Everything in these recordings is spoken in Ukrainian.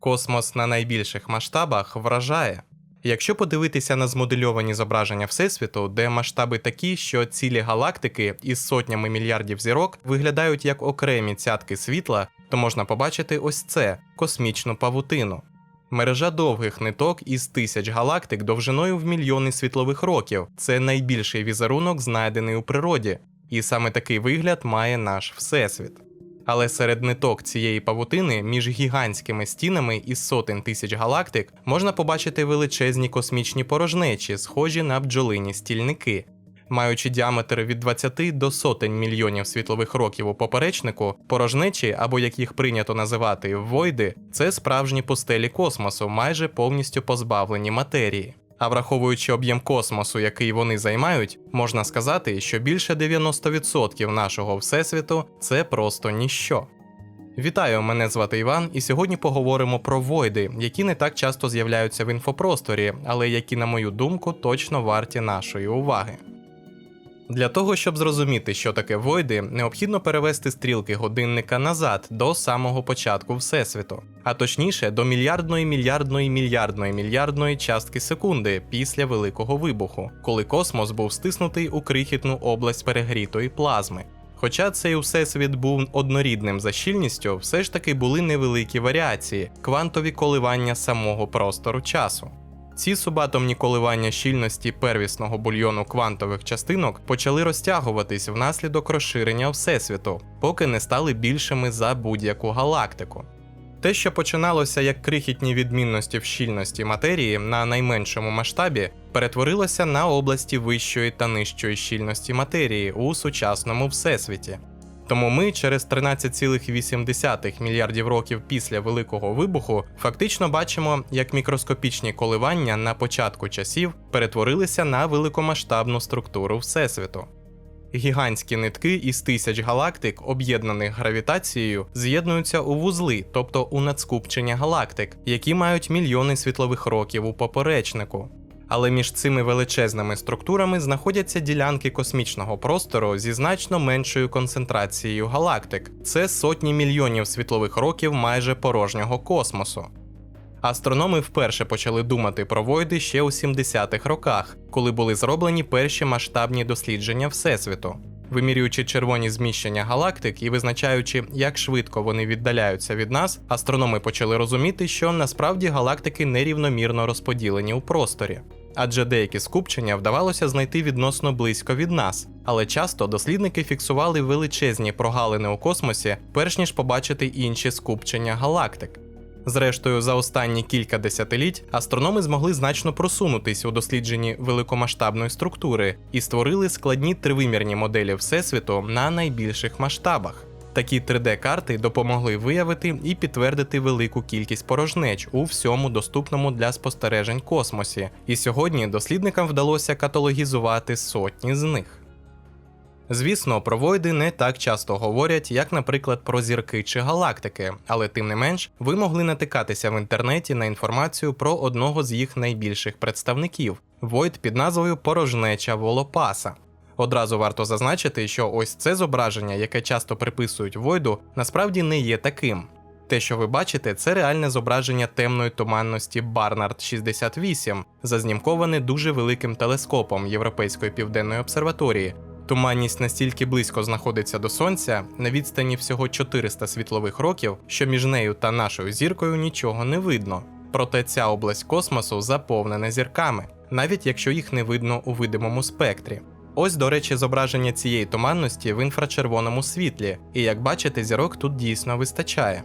Космос на найбільших масштабах вражає. Якщо подивитися на змодельовані зображення Всесвіту, де масштаби такі, що цілі галактики із сотнями мільярдів зірок виглядають як окремі цятки світла, то можна побачити ось це космічну павутину. Мережа довгих ниток із тисяч галактик довжиною в мільйони світлових років. Це найбільший візерунок, знайдений у природі, і саме такий вигляд має наш Всесвіт. Але серед ниток цієї павутини між гігантськими стінами із сотень тисяч галактик можна побачити величезні космічні порожнечі, схожі на бджолині стільники. Маючи діаметр від 20 до сотень мільйонів світлових років у поперечнику, порожнечі, або як їх прийнято називати войди, це справжні пустелі космосу, майже повністю позбавлені матерії. А враховуючи об'єм космосу, який вони займають, можна сказати, що більше 90% нашого всесвіту це просто ніщо. Вітаю, мене звати Іван, і сьогодні поговоримо про войди, які не так часто з'являються в інфопросторі, але які, на мою думку, точно варті нашої уваги. Для того, щоб зрозуміти, що таке войди, необхідно перевести стрілки годинника назад до самого початку Всесвіту, а точніше до мільярдної мільярдної мільярдної мільярдної частки секунди після Великого вибуху, коли космос був стиснутий у крихітну область перегрітої плазми. Хоча цей всесвіт був однорідним за щільністю, все ж таки були невеликі варіації, квантові коливання самого простору часу. Ці субатомні коливання щільності первісного бульйону квантових частинок почали розтягуватись внаслідок розширення Всесвіту, поки не стали більшими за будь-яку галактику. Те, що починалося як крихітні відмінності в щільності матерії на найменшому масштабі, перетворилося на області вищої та нижчої щільності матерії у сучасному всесвіті. Тому ми через 13,8 мільярдів років після Великого вибуху фактично бачимо, як мікроскопічні коливання на початку часів перетворилися на великомасштабну структуру Всесвіту. Гігантські нитки із тисяч галактик, об'єднаних гравітацією, з'єднуються у вузли, тобто у надскупчення галактик, які мають мільйони світлових років у поперечнику. Але між цими величезними структурами знаходяться ділянки космічного простору зі значно меншою концентрацією галактик. Це сотні мільйонів світлових років майже порожнього космосу. Астрономи вперше почали думати про войди ще у 70-х роках, коли були зроблені перші масштабні дослідження Всесвіту. Вимірюючи червоні зміщення галактик і визначаючи, як швидко вони віддаляються від нас, астрономи почали розуміти, що насправді галактики нерівномірно розподілені у просторі. Адже деякі скупчення вдавалося знайти відносно близько від нас, але часто дослідники фіксували величезні прогалини у космосі, перш ніж побачити інші скупчення галактик. Зрештою, за останні кілька десятиліть астрономи змогли значно просунутись у дослідженні великомасштабної структури і створили складні тривимірні моделі Всесвіту на найбільших масштабах. Такі 3D-карти допомогли виявити і підтвердити велику кількість порожнеч у всьому доступному для спостережень космосі, і сьогодні дослідникам вдалося каталогізувати сотні з них. Звісно, про войди не так часто говорять, як, наприклад, про зірки чи галактики, але тим не менш, ви могли натикатися в інтернеті на інформацію про одного з їх найбільших представників войд під назвою Порожнеча Волопаса. Одразу варто зазначити, що ось це зображення, яке часто приписують Войду, насправді не є таким. Те, що ви бачите, це реальне зображення темної туманності Барнард 68, зазнімковане дуже великим телескопом Європейської південної обсерваторії. Туманність настільки близько знаходиться до сонця, на відстані всього 400 світлових років, що між нею та нашою зіркою нічого не видно. Проте ця область космосу заповнена зірками, навіть якщо їх не видно у видимому спектрі. Ось, до речі, зображення цієї туманності в інфрачервоному світлі, і як бачите, зірок тут дійсно вистачає.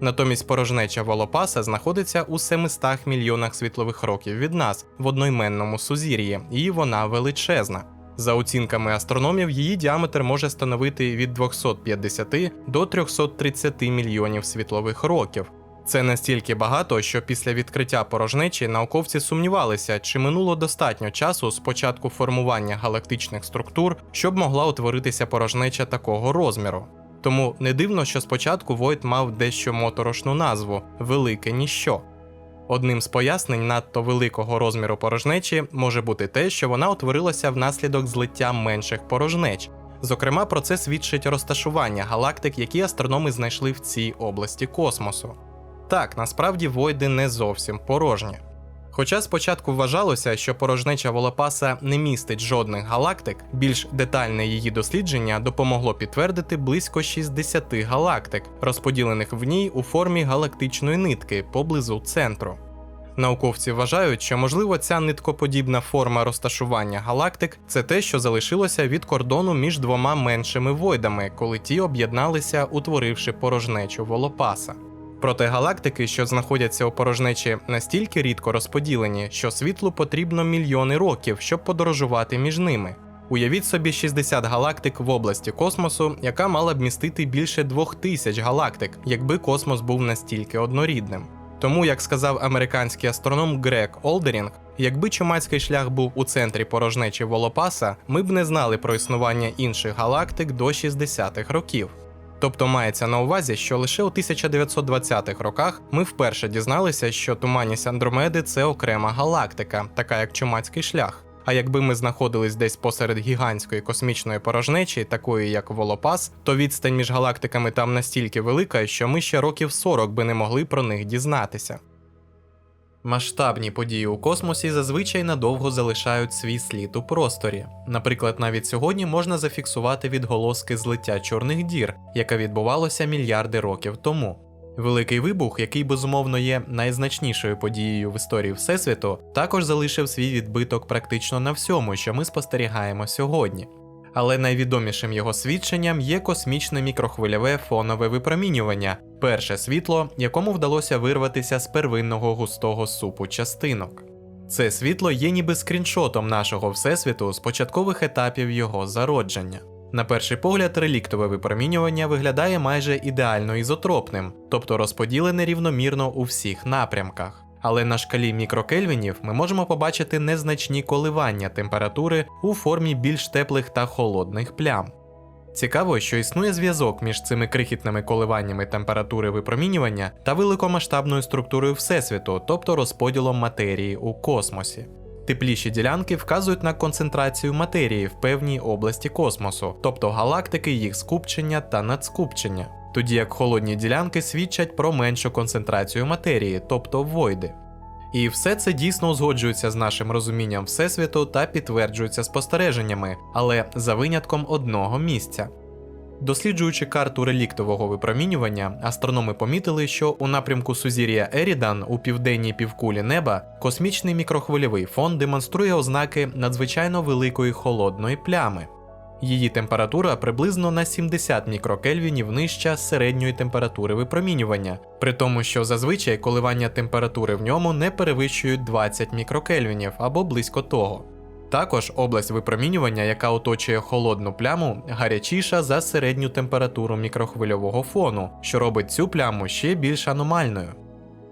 Натомість порожнеча Волопаса знаходиться у 700 мільйонах світлових років від нас в одноіменному сузір'ї, і вона величезна. За оцінками астрономів, її діаметр може становити від 250 до 330 мільйонів світлових років. Це настільки багато, що після відкриття порожнечі науковці сумнівалися, чи минуло достатньо часу з початку формування галактичних структур, щоб могла утворитися порожнеча такого розміру. Тому не дивно, що спочатку Войт мав дещо моторошну назву Велике ніщо. Одним з пояснень надто великого розміру порожнечі може бути те, що вона утворилася внаслідок злиття менших порожнеч. Зокрема, про це свідчить розташування галактик, які астрономи знайшли в цій області космосу. Так, насправді войди не зовсім порожні. Хоча спочатку вважалося, що порожнеча Волопаса не містить жодних галактик, більш детальне її дослідження допомогло підтвердити близько 60 галактик, розподілених в ній у формі галактичної нитки поблизу центру. Науковці вважають, що можливо ця ниткоподібна форма розташування галактик це те, що залишилося від кордону між двома меншими войдами, коли ті об'єдналися, утворивши порожнечу Волопаса. Проте галактики, що знаходяться у порожнечі, настільки рідко розподілені, що світлу потрібно мільйони років, щоб подорожувати між ними. Уявіть собі 60 галактик в області космосу, яка мала б містити більше двох тисяч галактик, якби космос був настільки однорідним. Тому, як сказав американський астроном Грег Олдерінг, якби чумацький шлях був у центрі порожнечі Волопаса, ми б не знали про існування інших галактик до 60-х років. Тобто мається на увазі, що лише у 1920-х роках ми вперше дізналися, що туманність Андромеди це окрема галактика, така як чумацький шлях. А якби ми знаходились десь посеред гігантської космічної порожнечі, такої як Волопас, то відстань між галактиками там настільки велика, що ми ще років 40 би не могли про них дізнатися. Масштабні події у космосі зазвичай надовго залишають свій слід у просторі. Наприклад, навіть сьогодні можна зафіксувати відголоски злиття чорних дір, яке відбувалося мільярди років тому. Великий вибух, який безумовно є найзначнішою подією в історії Всесвіту, також залишив свій відбиток практично на всьому, що ми спостерігаємо сьогодні. Але найвідомішим його свідченням є космічне мікрохвильове фонове випромінювання, перше світло, якому вдалося вирватися з первинного густого супу частинок. Це світло є ніби скріншотом нашого всесвіту з початкових етапів його зародження. На перший погляд, реліктове випромінювання виглядає майже ідеально ізотропним, тобто розподілене рівномірно у всіх напрямках. Але на шкалі мікрокельвінів ми можемо побачити незначні коливання температури у формі більш теплих та холодних плям. Цікаво, що існує зв'язок між цими крихітними коливаннями температури випромінювання та великомасштабною структурою Всесвіту, тобто розподілом матерії у космосі. Тепліші ділянки вказують на концентрацію матерії в певній області космосу, тобто галактики, їх скупчення та надскупчення, тоді як холодні ділянки свідчать про меншу концентрацію матерії, тобто войди. І все це дійсно узгоджується з нашим розумінням Всесвіту та підтверджується спостереженнями, але за винятком одного місця. Досліджуючи карту реліктового випромінювання, астрономи помітили, що у напрямку сузір'я Ерідан у південній півкулі неба космічний мікрохвильовий фон демонструє ознаки надзвичайно великої холодної плями. Її температура приблизно на 70 мікрокельвінів нижча середньої температури випромінювання, при тому, що зазвичай коливання температури в ньому не перевищують 20 мікрокельвінів або близько того. Також область випромінювання, яка оточує холодну пляму, гарячіша за середню температуру мікрохвильового фону, що робить цю пляму ще більш аномальною.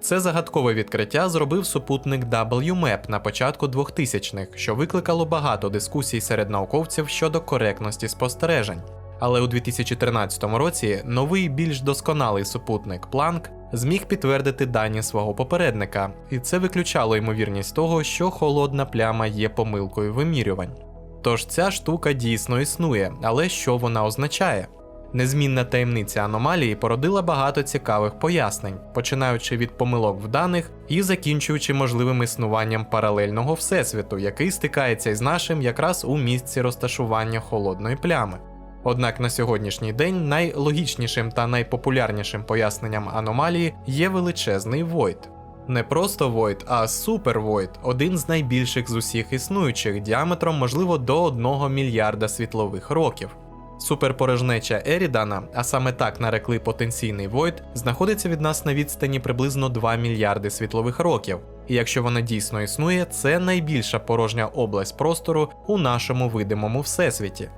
Це загадкове відкриття зробив супутник WMAP на початку 2000-х, що викликало багато дискусій серед науковців щодо коректності спостережень. Але у 2013 році новий більш досконалий супутник Planck зміг підтвердити дані свого попередника, і це виключало ймовірність того, що холодна пляма є помилкою вимірювань. Тож ця штука дійсно існує, але що вона означає? Незмінна таємниця аномалії породила багато цікавих пояснень, починаючи від помилок в даних і закінчуючи можливим існуванням паралельного всесвіту, який стикається із нашим якраз у місці розташування холодної плями. Однак на сьогоднішній день найлогічнішим та найпопулярнішим поясненням аномалії є величезний Войд. Не просто Void, а Void – один з найбільших з усіх існуючих діаметром, можливо, до 1 мільярда світлових років. Суперпорожнеча Ерідана, а саме так нарекли потенційний Войд, знаходиться від нас на відстані приблизно 2 мільярди світлових років. І якщо вона дійсно існує, це найбільша порожня область простору у нашому видимому всесвіті.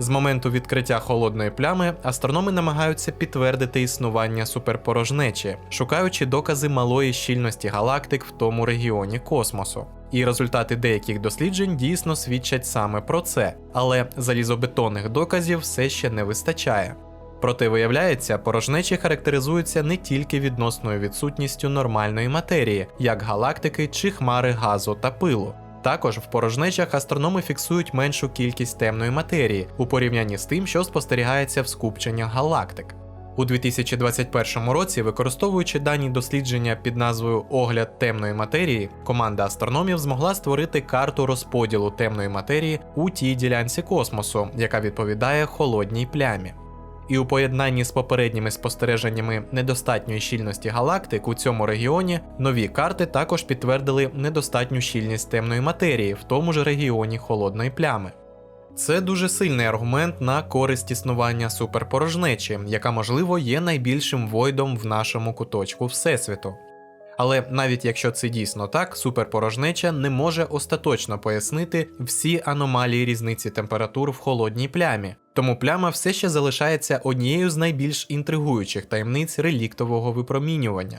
З моменту відкриття холодної плями астрономи намагаються підтвердити існування суперпорожнечі, шукаючи докази малої щільності галактик в тому регіоні космосу. І результати деяких досліджень дійсно свідчать саме про це, але залізобетонних доказів все ще не вистачає. Проте виявляється, порожнечі характеризуються не тільки відносною відсутністю нормальної матерії, як галактики чи хмари газу та пилу. Також в порожнечах астрономи фіксують меншу кількість темної матерії у порівнянні з тим, що спостерігається в скупченнях галактик. У 2021 році, використовуючи дані дослідження під назвою Огляд темної матерії, команда астрономів змогла створити карту розподілу темної матерії у тій ділянці космосу, яка відповідає холодній плямі. І у поєднанні з попередніми спостереженнями недостатньої щільності галактик у цьому регіоні нові карти також підтвердили недостатню щільність темної матерії в тому ж регіоні холодної плями. Це дуже сильний аргумент на користь існування суперпорожнечі, яка, можливо, є найбільшим войдом в нашому куточку Всесвіту. Але навіть якщо це дійсно так, суперпорожнеча не може остаточно пояснити всі аномалії різниці температур в холодній плямі, тому пляма все ще залишається однією з найбільш інтригуючих таємниць реліктового випромінювання.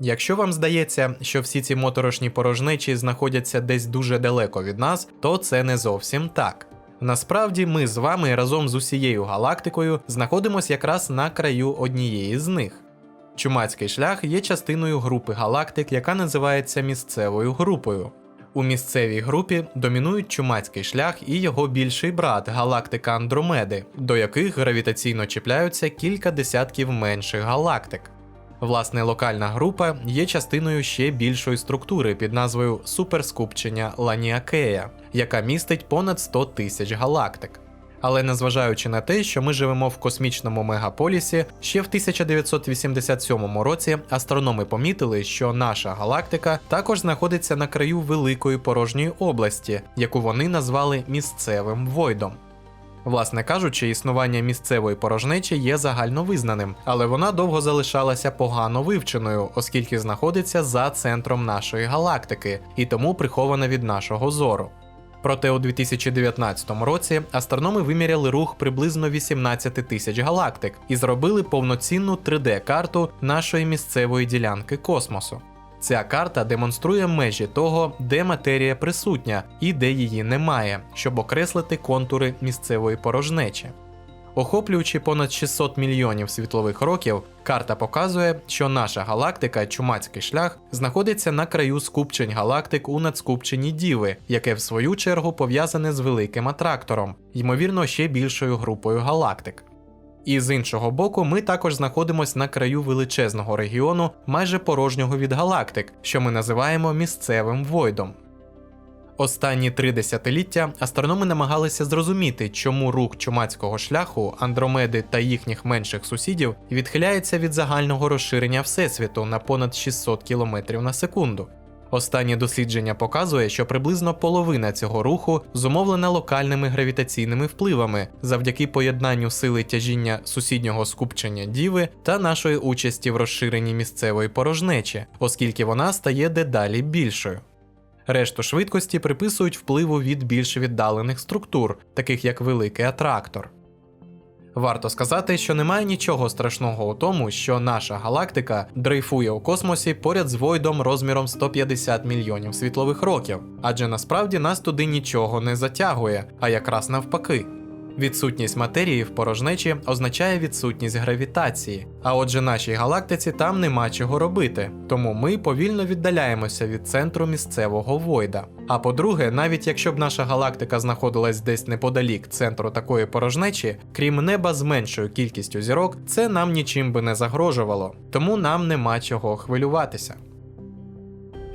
Якщо вам здається, що всі ці моторошні порожнечі знаходяться десь дуже далеко від нас, то це не зовсім так. Насправді ми з вами разом з усією галактикою знаходимося якраз на краю однієї з них. Чумацький шлях є частиною групи галактик, яка називається місцевою групою. У місцевій групі домінують чумацький шлях і його більший брат галактика Андромеди, до яких гравітаційно чіпляються кілька десятків менших галактик. Власне, локальна група є частиною ще більшої структури під назвою суперскупчення Ланіакея, яка містить понад 100 тисяч галактик. Але незважаючи на те, що ми живемо в космічному мегаполісі, ще в 1987 році астрономи помітили, що наша галактика також знаходиться на краю великої порожньої області, яку вони назвали місцевим войдом. Власне кажучи, існування місцевої порожнечі є загальновизнаним, але вона довго залишалася погано вивченою, оскільки знаходиться за центром нашої галактики і тому прихована від нашого зору. Проте у 2019 році астрономи виміряли рух приблизно 18 тисяч галактик і зробили повноцінну 3D-карту нашої місцевої ділянки космосу. Ця карта демонструє межі того, де матерія присутня і де її немає, щоб окреслити контури місцевої порожнечі. Охоплюючи понад 600 мільйонів світлових років, карта показує, що наша галактика, чумацький шлях, знаходиться на краю скупчень галактик у надскупченні Діви, яке в свою чергу пов'язане з великим атрактором, ймовірно, ще більшою групою галактик. І з іншого боку, ми також знаходимося на краю величезного регіону, майже порожнього від галактик, що ми називаємо місцевим войдом. Останні три десятиліття астрономи намагалися зрозуміти, чому рух чумацького шляху, Андромеди та їхніх менших сусідів відхиляється від загального розширення Всесвіту на понад 600 км на секунду. Останнє дослідження показує, що приблизно половина цього руху зумовлена локальними гравітаційними впливами завдяки поєднанню сили тяжіння сусіднього скупчення Діви та нашої участі в розширенні місцевої порожнечі, оскільки вона стає дедалі більшою. Решту швидкості приписують впливу від більш віддалених структур, таких як великий атрактор. Варто сказати, що немає нічого страшного у тому, що наша галактика дрейфує у космосі поряд з Войдом розміром 150 мільйонів світлових років, адже насправді нас туди нічого не затягує, а якраз навпаки. Відсутність матерії в порожнечі означає відсутність гравітації, а отже, нашій галактиці там нема чого робити, тому ми повільно віддаляємося від центру місцевого войда. А по-друге, навіть якщо б наша галактика знаходилась десь неподалік центру такої порожнечі, крім неба з меншою кількістю зірок, це нам нічим би не загрожувало, тому нам нема чого хвилюватися.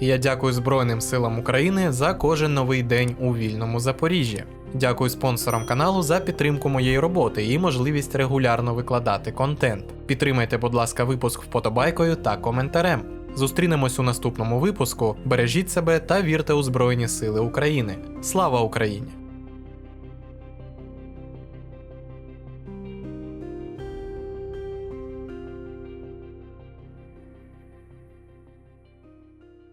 Я дякую Збройним силам України за кожен новий день у вільному Запоріжжі. Дякую спонсорам каналу за підтримку моєї роботи і можливість регулярно викладати контент. Підтримайте, будь ласка, випуск вподобайкою та коментарем. Зустрінемось у наступному випуску. Бережіть себе та вірте у Збройні Сили України. Слава Україні!